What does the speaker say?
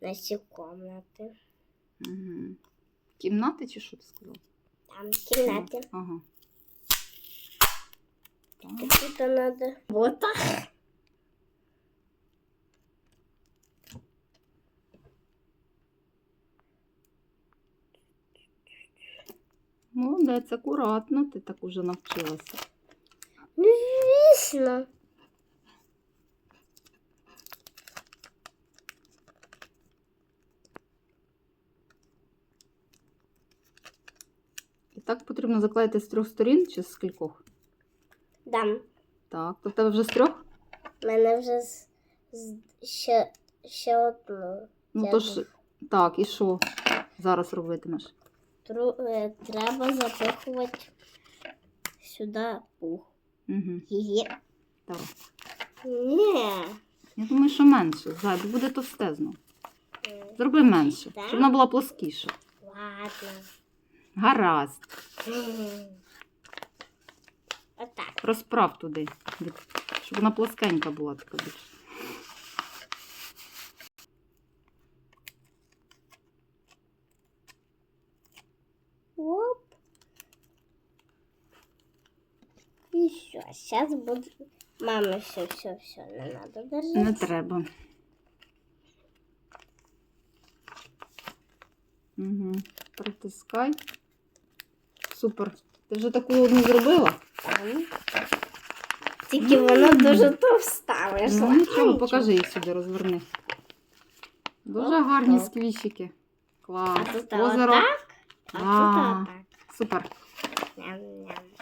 наші комнати. Угу. Кімнати чи що ти сказав? Там кімнати. Ага. Так. Тут надо. Вот так. Молодець, акуратно, ти так уже навчилася. Ну, звісно. Так потрібно заклеїти з трьох сторін чи з кількох? Дам. Так, то в тебе вже з трьох? У мене вже з, з, ще, ще одну. Ну то ж, так, і що зараз робитимеш? Тру, е, треба запихувати сюди пух. Угу. Є. Давай. Ні. Я думаю, що менше. Зай, бо буде товстезно. Зроби менше, щоб вона була плоскіша. Ладно. Гаразд. Отак. Розправ туди, щоб вона плоскенька була така більш. Оп. И все. Сейчас буду... Мама, все, все, все, не надо держать. Не треба. Угу. Притискай. Супер. Ти вже таку одну зробила? Тільки воно дуже товста Ну нічого, покажи їх сюди, розверни. Дуже гарні сквіщики. Клас. А тут Озеро. отак, а тут отак. Супер. Ням-ням.